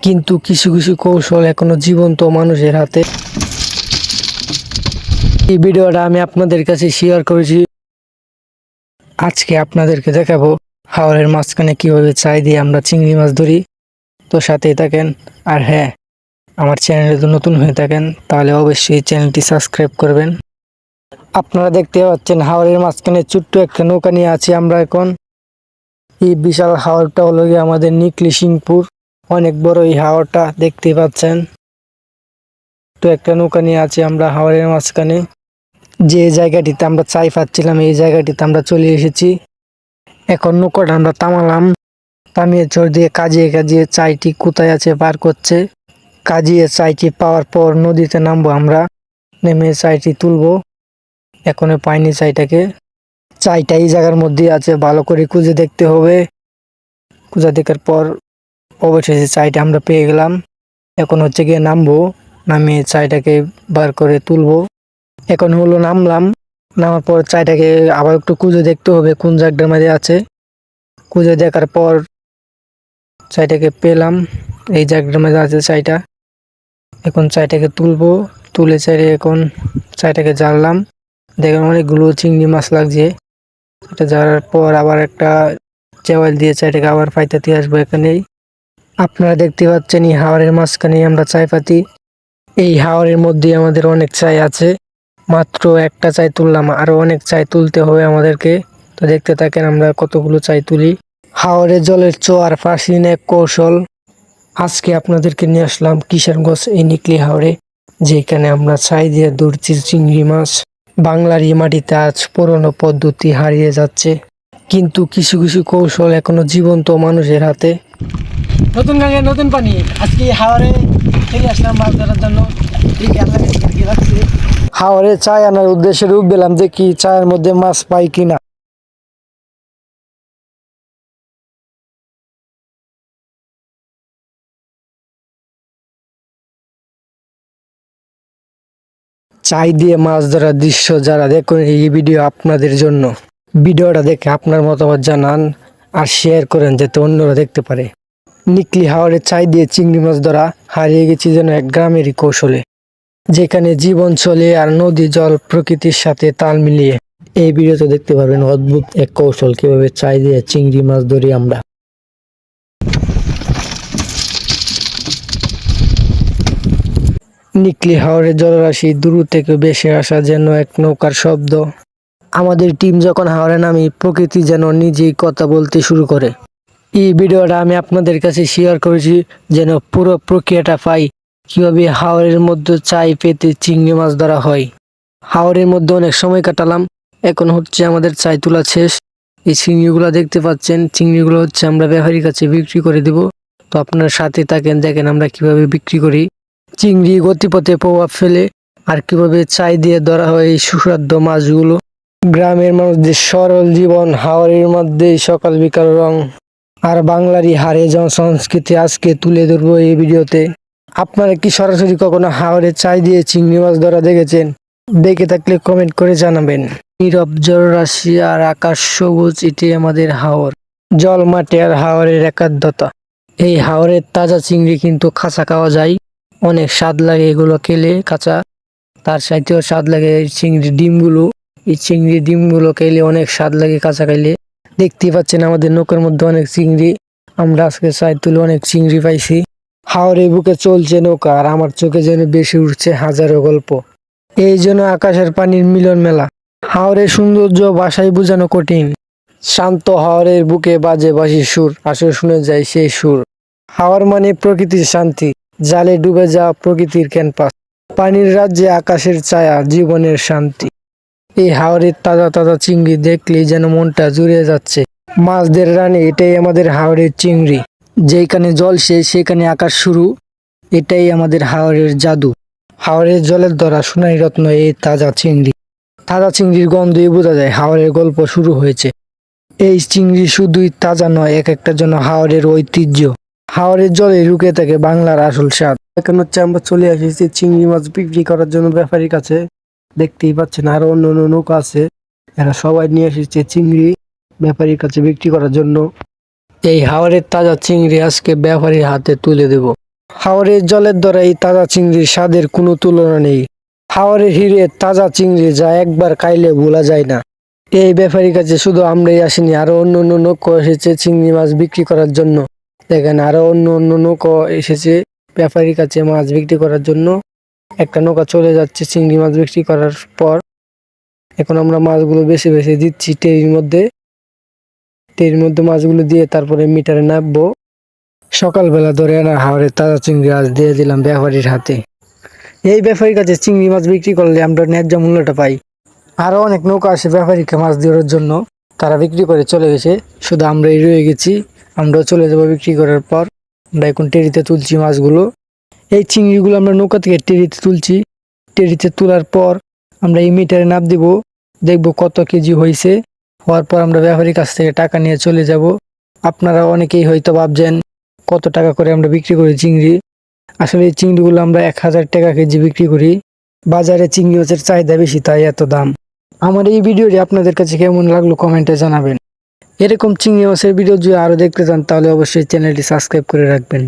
কিন্তু কিছু কিছু কৌশল এখনও জীবন্ত মানুষের হাতে। এই ভিডিওটা আমি আপনাদের কাছে শেয়ার করেছি। আজকে আপনাদেরকে দেখাবো হাওড়ের মাঝখানে কীভাবে চাই দিয়ে আমরা চিংড়ি মাছ ধরি। তো সাথেই থাকেন। আর হ্যাঁ আমার চ্যানেলে যদি নতুন হয়ে থাকেন, তাহলে অবশ্যই চ্যানেলটি সাবস্ক্রাইব করবেন। আপনারা দেখতে পাচ্ছেন হাওড়ের মাঝখানে ছোট্ট একটা নৌকা নিয়ে আছি আমরা এখন। এই বিশাল হাওড়টা হলো গিয়ে আমাদের নিকলি সিংপুর। অনেক বড় এই হাওরটা দেখতে পাচ্ছেন। তো একটা নৌকা নিয়ে আছি আমরা হাওরের মাঝখানে। যে জায়গাটিতে আমরা চাই পাচ্ছিলাম, এই জায়গাটিতে আমরা চলে এসেছি। এখন নৌকাটা আমরা তামালাম তামিয়ে চোর দিয়ে কাজিয়ে কাজিয়ে চাইটি কোথায় আছে পার করছে। কাজিয়ে চাইটি পাওয়ার পর নদীতে নামবো আমরা। নেমে চাইটি তুলবো। এখনও পাইনি চাইটাকে। চাইটা এই জায়গার মধ্যে আছে, ভালো করে খুঁজে দেখতে হবে। খুঁজে দেখার পর অবশেষে চাইটা আমরা পেয়ে গেলাম। এখন হচ্ছে গিয়ে নামবো, নামিয়ে চাইটাকে বার করে তুলবো। এখন হলো নামলাম, নামার পর চাইটাকে আবার একটু খুঁজে দেখতে হবে কোন জায়গাটার মধ্যে আছে। খুঁজে দেখার পর চাইটাকে পেলাম, এই জায়গাটার মধ্যে আছে চাইটা। এখন চাইটাকে তুলবো, তুলে চাইলে এখন চাইটাকে জ্বাললাম। দেখেন অনেকগুলো চিংড়ি মাছ লাগছে। এটা জ্বালার পর আবার একটা চেওয়াল দিয়ে চাইটাকে আবার পাইতাতে আসব এখানেই। আপনারা দেখতে পাচ্ছেন এই হাওড়ের মাঝখানে আমরা চাই পাতি। এই হাওড়ের মধ্যে আমাদের অনেক চাই আছে। মাত্র একটা চাই তুললাম, আরও অনেক চাই তুলতে হবে আমাদেরকে। তো দেখতে থাকেন আমরা কতগুলো চাই তুলি। হাওড়ের জলের চোয়ার ফাঁসিন এক কৌশল। আজকে আপনাদেরকে নিয়ে আসলাম কিষানগঞ্জ এই নিকলি হাওড়ে যেখানে আমরা চাই দিয়ে দৌড়ছি চিংড়ি মাছ বাংলার এই মাটিতে আজ পুরনো পদ্ধতি হারিয়ে যাচ্ছে। কিন্তু কিছু কিছু কৌশল এখনও জীবন্ত মানুষের হাতে। নতুন গাঙে নতুন পানি। আজকে হাওড়ে থেকে আসলাম মাছ ধরার জন্য। এই চায় আনার উদ্দেশ্যে রূপ দিলাম কি চায়ের মধ্যে মাছ পাই কিনা। চাই দিয়ে মাছ ধরার দৃশ্য যারা দেখুন, এই ভিডিও আপনাদের জন্য। ভিডিওটা দেখে আপনার মতামত জানান আর শেয়ার করেন, যাতে অন্যরা দেখতে পারে। নিকলি হাওড়ে চাই দিয়ে চিংড়ি মাছ ধরা হারিয়ে গেছি যেন এক গ্রামেরই কৌশলে, যেখানে জীবন চলে আর নদী, জল, প্রকৃতির সাথে তাল মিলিয়ে। এই ভিডিওতে দেখতে পাবেন অদ্ভুত এক কৌশল, কীভাবে চাই দিয়ে চিংড়ি মাছ ধরি আমরা। নিকলি হাওড়ের জলরাশি দূর থেকে বেশি আসা যেন এক নৌকার শব্দ। আমাদের টিম যখন হাওড়ে নামি প্রকৃতি যেন নিজেই কথা বলতে শুরু করে এই ভিডিওটা আমি আপনাদের কাছে শেয়ার করেছি যেন পুরো প্রক্রিয়াটা পাই। কীভাবে হাওড়ের মধ্যে চাই পেতে চিংড়ি মাছ ধরা হয়। হাওড়ের মধ্যে অনেক সময় কাটালাম। এখন হচ্ছে আমাদের চাই তোলা শেষ। এই চিংড়িগুলো দেখতে পাচ্ছেন। চিংড়িগুলো হচ্ছে আমরা ব্যাপারীর কাছে বিক্রি করে দেব। তো আপনার সাথে থাকেন, দেখেন আমরা কীভাবে বিক্রি করি। চিংড়ি গতিপথে প্রভাব ফেলে আর কীভাবে চাই দিয়ে ধরা হয় এই সুস্বাদ্য মাছগুলো। গ্রামের মানুষদের সরল জীবন হাওড়ের মধ্যে সকাল বিকাল রং। আর বাংলারই হারে সংস্কৃতি আজকে তুলে ধরবো এই ভিডিওতে। আপনারা কি সরাসরি কখনো হাওড়ে চাই দিয়ে চিংড়ি মাছ ধরা দেখেছেন? দেখে থাকলে কমেন্ট করে জানাবেন। নীরব জলরাশি আর আকাশ সবুজ এটি আমাদের হাওর। জল মাটি আর হাওরের একাত্মতা। এই হাওরের তাজা চিংড়ি কিন্তু খাঁচা খাওয়া যায়। অনেক স্বাদ লাগে এগুলো খেলে কাঁচা তার সাথেও স্বাদ লাগে এই চিংড়ি ডিমগুলো। এই চিংড়ি ডিমগুলো খেলে অনেক স্বাদ লাগে কাঁচা খাইলে। দেখতেই পাচ্ছেন আমাদের নৌকার মধ্যে অনেক চিংড়ি। আমরা আজকে সাইড তুলে অনেক চিংড়ি পাইছি। হাওড়ে বুকে চলছে নৌকা আর আমার চোখে যেন বেশি উঠছে হাজারো গল্প। এই জন্য আকাশের পানির মিলন মেলা। হাওড়ের সৌন্দর্য বাসায় বোঝানো কঠিন। শান্ত হাওড়ের বুকে বাজে বাসি সুর। আসলে শুনে যায় সেই সুর। হাওয়ার মানে প্রকৃতির শান্তি। জালে ডুবে যাওয়া প্রকৃতির ক্যানপাস পানির রাজ্যে আকাশের ছায়া, জীবনের শান্তি। এই হাওড়ের তাজা তাজা চিংড়ি দেখলেই যেন মনটা জুড়ে যাচ্ছে। মাছদের রানী এটাই আমাদের হাওড়ের চিংড়ি। যেখানে জল শেষ সেখানে আকাশ শুরু। এটাই আমাদের হাওড়ের জাদু। হাওড়ের জলের দ্বারা সোনাই রত্ন এই তাজা চিংড়ি। তাজা চিংড়ির গন্ধই বোঝা যায় হাওড়ের গল্প শুরু হয়েছে। এই চিংড়ি শুধুই তাজা নয়, এক একটা জন্য হাওড়ের ঐতিহ্য। হাওড়ের জলে রুকে থাকে বাংলার আসল স্বাদ। এখন হচ্ছে আমরা চলে এসেছি চিংড়ি মাছ বিক্রি করার জন্য ব্যাপারীর কাছে। দেখতেই পাচ্ছেন আরও অন্য অন্য নৌকা আছে। এরা সবাই নিয়ে এসেছে চিংড়ি ব্যাপারীর কাছে বিক্রি করার জন্য। এই হাওড়ের তাজা চিংড়ি আজকে ব্যাপারীর হাতে তুলে দেব। হাওরের জলের দ্বারা এই তাজা চিংড়ির স্বাদের কোনো তুলনা নেই। হাওরের হিরে তাজা চিংড়ি যা একবার খাইলে ভোলা যায় না। এই ব্যাপারীর কাছে শুধু আমরাই আসিনি, আরও অন্য অন্য নৌকো এসেছে চিংড়ি মাছ বিক্রি করার জন্য। দেখেন আরও অন্য অন্য নৌকো এসেছে ব্যাপারীর কাছে মাছ বিক্রি করার জন্য। একটা নৌকা চলে যাচ্ছে, চিংড়ি মাছ বিক্রি করার পর। এখন আমরা মাছগুলো বেছে বেছে দিচ্ছি টেরির মধ্যে। টেরির মধ্যে মাছগুলো দিয়ে তারপরে মিটারে নামবো। সকালবেলা ধরে আনা হাওড়ের তাজা চিংড়ি আজ দিয়ে দিলাম ব্যাপারীর হাতে। এই ব্যাপারীর কাছে চিংড়ি মাছ বিক্রি করলে আমরা ন্যায্য মূল্যটা পাই। আরও অনেক নৌকা আসে ব্যাপারীকে মাছ দেওয়ার জন্য। তারা বিক্রি করে চলে গেছে। শুধু আমরাই রয়ে গেছি। আমরাও চলে যাব বিক্রি করার পর। আমরা এখন টেরিতে তুলছি মাছগুলো। এই চিংড়িগুলো আমরা নৌকা থেকে টেরিতে তুলছি। টেরিতে তোলার পর আমরা এই মিটারে নাপ দিব, দেখব কত কেজি হয়েছে হওয়ার পর আমরা ব্যাপারীর কাছ থেকে টাকা নিয়ে চলে যাব। আপনারা অনেকেই হয়তো ভাবছেন, কত টাকা করে আমরা বিক্রি করি চিংড়ি? আসলে এই চিংড়িগুলো আমরা এক হাজার টাকা কেজি বিক্রি করি। বাজারে চিংড়ি মাছের চাহিদা বেশি, তাই এত দাম। আমার এই ভিডিওটি আপনাদের কাছে কেমন লাগল কমেন্টে জানাবেন। এরকম চিংড়ি মাছের ভিডিও যদি আরও দেখতে চান, তাহলে অবশ্যই চ্যানেলটি সাবস্ক্রাইব করে রাখবেন।